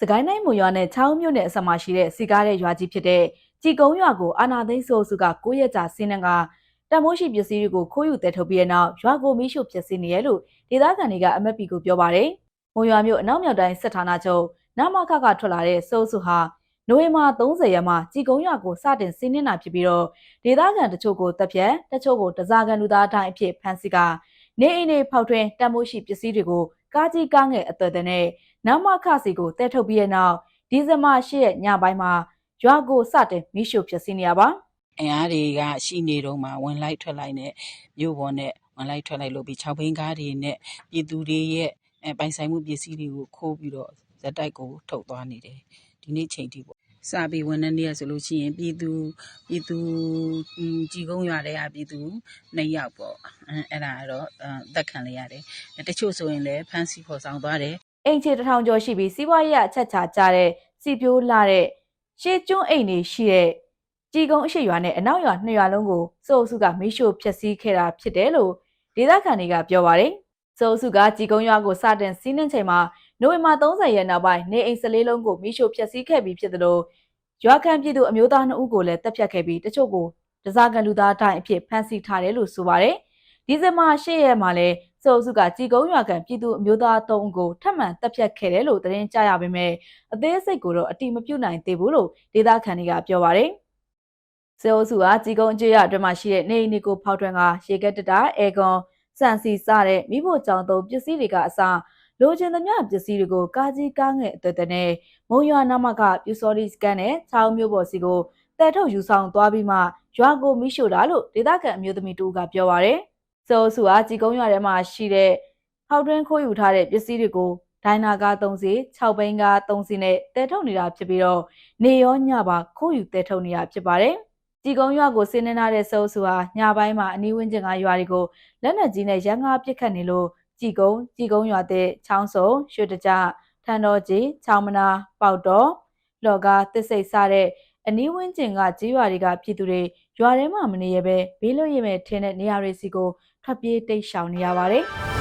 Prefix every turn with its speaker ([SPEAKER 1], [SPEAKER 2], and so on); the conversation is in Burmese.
[SPEAKER 1] စကိုင်းတိုင်းမွန်ရွာနဲ့ချောင်းမြို့နယ်အစပ်မှာရှိတဲ့စီကားတဲ့ရွာကြီးဖြစ်တဲ့ကြည်ကုန်းရွာကိုအာနာသိန်းစိုးစုက9ရက်ကြာဆင်းနှံကတမိုးရှိပစ္စည်းတွေကိုခိုးယူတဲထုတ်ပြီးတဲ့နောက်ရွာကိုမိရှုဖြစ်စီနေရလို့ဒေသခံတွေကအမက်ပီကိုပြောပါတယ်။မွန်ရွာမြို့အနောက်မြောက်တိုင်းစစ်ဌာနချုပ်နမခကထွက်လာတဲ့စိုးစုဟာနိုဝင်ဘာ30ရက်မှာကြည်ကုန်းရွာကိုစတင်ဆင်းနှံတာဖြစ်ပြီးတော့ဒေသခံတချို့ကိုတပ်ဖြတ်တချို့ကိုတစားကန်လူသားတိုင်းအဖြစ်ဖမ်းဆီးကနေအိမ်တွေဖောက်ထွင်းတမိုးရှိပစ္စည်းတွေကို ကားကြီးကားငယ်အသွက်တဲ့နဲ့နမခစီကိုတဲထုတ်ပြီးတဲ့နောက်ဒီဇင်ဘာ10ရက်ညပိုင်းမှာရွာကိုစတင်မိရှုဖြစ်စီနေရပါ
[SPEAKER 2] အင်အားတွေကရှိနေတော့မှဝင်လိုက်ထွက်လိုက်နဲ့မြို့ပေါ်နဲ့ဝင်လိုက်ထွက်လိုက်လို့ပြီး6ဘင်းကားတွေနဲ့ပြည်သူတွေရဲ့အဲပိုင်ဆိုင်မှုပစ္စည်းတွေကိုခိုးပြီးတော့ဇက်တိုက်ကိုထုတ်သွားနေတယ်ဒီနေ့ချိန်ထိပေါ့ စပြီးဝန်ထမ်းတွေကဆိုလို့ရှိရင်ပြည်သူပြည်သူอืมကြည်ကုန်းရွာတဲ့ကပြည်သူနှစ်ယောက်ပေါ့အဲအဲ့ဒါကတော့အဲသက်ခံလိုက်ရတယ်တချို့ဆိုရင်လည်းဖမ်းဆီးခေါ်ဆောင်သွားတယ်
[SPEAKER 1] အိမ်ခြေတစ်ထောင်ကျော်ရှိပြီးစီးပွားရေးအချက်ချာကြတဲ့စီပြိုးလာတဲ့ရှေးကျွန်းအိမ်တွေရှိတဲ့ကြည်ကုန်းအရှိရွာနဲ့အနောက်ရွာနှစ်ရွာလုံးကိုစိုးအုပ်စုကမိရှုဖျက်ဆီးခဲ့တာဖြစ်တယ်လို့ဒေသခံတွေကပြောပါတယ်။စိုးအုပ်စုကကြည်ကုန်းရွာကိုစတင်စီးနှင်းချိန်မှာ နိုဝင်ဘာ30ရက်နောက်ပိုင်းနေအိမ်14လုံးကိုမိရှုဖျက်ဆီးခဲ့ပြီးဖြစ်တယ်လို့ရွာခံပြည်သူအမျိုးသား2ဦးကိုလည်းတပ်ဖြတ်ခဲ့ပြီးတချို့ကိုဒဇာကန်လူသားတိုင်းအဖြစ်ဖမ်းဆီးထားတယ်လို့ဆိုပါတယ်။ဒီဇင်ဘာ10ရက်မှာလည်းစိုးအုပ်စုကကြည်ကုန်းရွာကန်ပြည်သူအမျိုးသား3ဦးကိုထပ်မံတပ်ဖြတ်ခဲ့တယ်လို့သတင်းကြားရပေမဲ့အသေးစိတ်ကိုတော့အတိမပြုနိုင်သေးဘူးလို့ဒေသခံတွေကပြောပါတယ်။စေအိုစုကကြီးကုန်းအကျွရအတွင်းမှာရှိတဲ့နေအိမ်တွေကိုဖောက်ထွန်းကရေကက်တတာအဲကွန်စံစီစတဲ့မိဖို့ကြောင်သုံးပစ္စည်းတွေကအစ လိုချင်သမျှပစ္စည်းတွေကိုကာကြီးကားငယ်အသွက်သွက်နဲ့မုံရွာနာမကပြူစော်ဒီစကန်နဲ့ချောင်းမျိုးပေါ်စီကိုတဲထုတ်ယူဆောင်သွားပြီးမှရွာကိုမိရှို့တာလို့ဒေသခံအမျိုးသမီးတူကပြောပါရယ်စေအိုစုကကြီးကုန်းရွာထဲမှာရှိတဲ့ဟောက်တွင်းခိုးယူထားတဲ့ပစ္စည်းတွေကိုဒိုင်နာကား3စီ6ဘိန်းကား3စီနဲ့တဲထုတ်နေတာဖြစ်ပြီးတော့နေရောညပါခိုးယူတဲထုတ်နေတာဖြစ်ပါတယ်။ကြည်ကုန်းရွာကိုဆင်းနှင်းထားတဲ့စိုးစုဟာညပိုင်းမှာအနီးဝန်းကျင်ကရွာတွေကိုလက်နက်ကြီးနဲ့ရန်ကားပစ်ခတ်နေလို့ ကြည်ကုန်းကြည်ကုန်းရွာတဲ့ချောင်းစုံရွှေတကြထန်တော်ကြီးချောင်းမနာပေါက်တော်လော်ကားတစ်စိတ်စတဲ့အနီးဝန်းကျင်ကကြီးရွာတွေကပြည်သူတွေရွာထဲမှာမနေရပဲဘေးလွတ်ရမဲ့ထင်းတဲ့နေရာတွေစီကိုထွက်ပြေးတိတ်ရှောင်နေရပါတယ်။